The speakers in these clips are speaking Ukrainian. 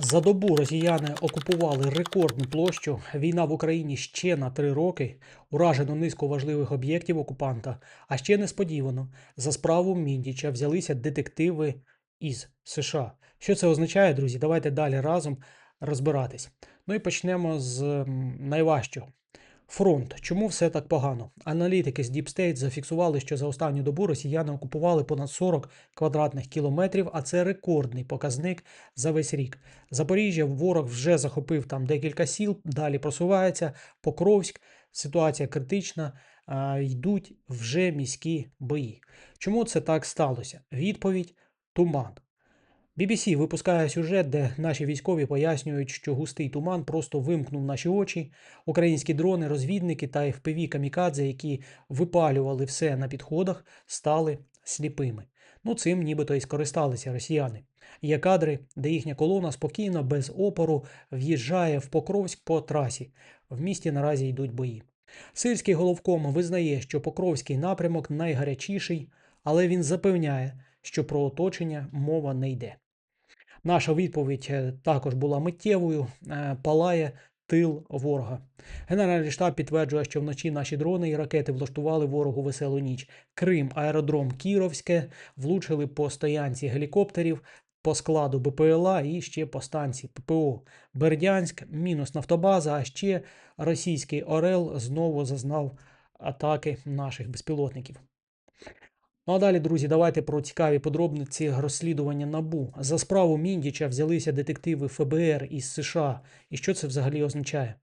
За добу росіяни окупували рекордну площу. Війна в Україні ще на три роки. Уражено низку важливих об'єктів окупанта. А ще несподівано за справу Міндіча взялися детективи із США. Що це означає, друзі? Давайте далі разом розбиратись. Ну і почнемо з найважчого. Фронт. Чому все так погано? Аналітики з Deep State зафіксували, що за останню добу росіяни окупували понад 40 квадратних кілометрів, а це рекордний показник за весь рік. Запоріжжя ворог вже захопив там декілька сіл, далі просувається. Покровськ, ситуація критична, йдуть вже міські бої. Чому це так сталося? Відповідь туман. BBC випускає сюжет, де наші військові пояснюють, що густий туман просто вимкнув наші очі. Українські дрони, розвідники та FPV камікадзе, які випалювали все на підходах, стали сліпими. Ну, цим нібито і скористалися росіяни. Є кадри, де їхня колона спокійно, без опору, в'їжджає в Покровськ по трасі. В місті наразі йдуть бої. Сирський головком визнає, що Покровський напрямок найгарячіший, але він запевняє, що про оточення мова не йде. Наша відповідь е, також була миттєвою: е, палає тил ворога. Генеральний штаб підтверджує, що вночі наші дрони і ракети влаштували ворогу веселу ніч. Крим, аеродром Кіровське влучили по стоянці гелікоптерів, по складу БПЛА і ще по станції ППО. Бердянськ, мінус нафтобаза, а ще російський Орел знову зазнав атаки наших безпілотників. Ну а далі, друзі, давайте про цікаві подробниці розслідування НАБУ. За справу Міндіча взялися детективи ФБР із США. І що це взагалі означає?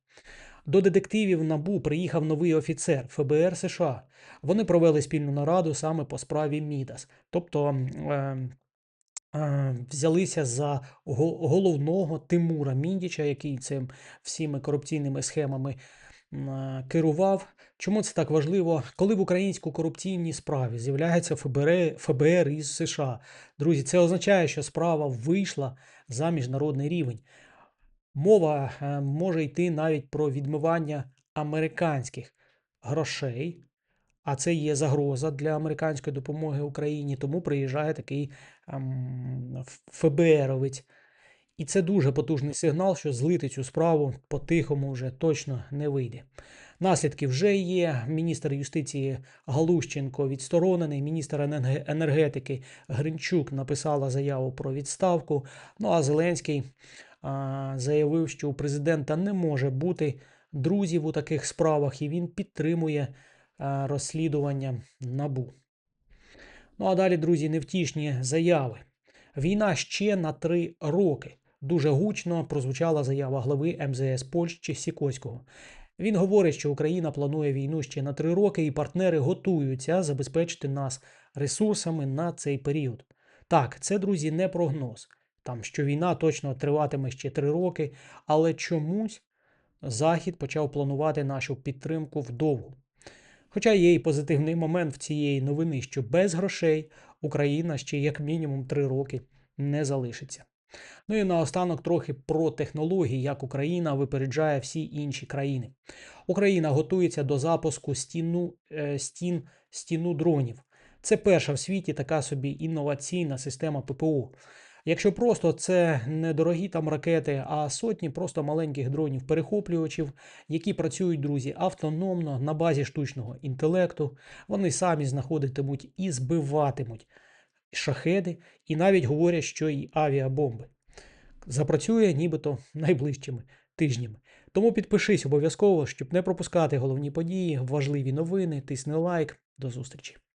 До детективів НАБУ приїхав новий офіцер ФБР США. Вони провели спільну нараду саме по справі Мідас. Тобто е, е, взялися за головного Тимура Міндіча, який цим всіми корупційними схемами керував. Чому це так важливо? Коли в українську корупційній справі з'являється ФБР, ФБР із США, друзі, це означає, що справа вийшла за міжнародний рівень. Мова е, може йти навіть про відмивання американських грошей, а це є загроза для американської допомоги Україні. Тому приїжджає такий ем, ФБРовець. І це дуже потужний сигнал, що злити цю справу по-тихому вже точно не вийде. Наслідки вже є. Міністр юстиції Галущенко відсторонений, міністр енергетики Гринчук написала заяву про відставку. Ну а Зеленський а, заявив, що у президента не може бути друзів у таких справах, і він підтримує а, розслідування НАБУ. Ну а далі, друзі, невтішні заяви. Війна ще на три роки. Дуже гучно прозвучала заява глави МЗС Польщі Сікоського. Він говорить, що Україна планує війну ще на три роки, і партнери готуються забезпечити нас ресурсами на цей період. Так, це, друзі, не прогноз. Там, що війна точно триватиме ще три роки, але чомусь Захід почав планувати нашу підтримку вдовго. Хоча є і позитивний момент в цієї новини, що без грошей Україна ще як мінімум три роки не залишиться. Ну і наостанок трохи про технології, як Україна випереджає всі інші країни. Україна готується до запуску стіну, е, стін, стіну дронів. Це перша в світі така собі інноваційна система ППО. Якщо просто це не дорогі там ракети, а сотні просто маленьких дронів-перехоплювачів, які працюють, друзі, автономно на базі штучного інтелекту, вони самі знаходитимуть і збиватимуть шахеди, і навіть говорять, що і авіабомби. Запрацює нібито найближчими тижнями. Тому підпишись обов'язково, щоб не пропускати головні події, важливі новини, тисни лайк. До зустрічі.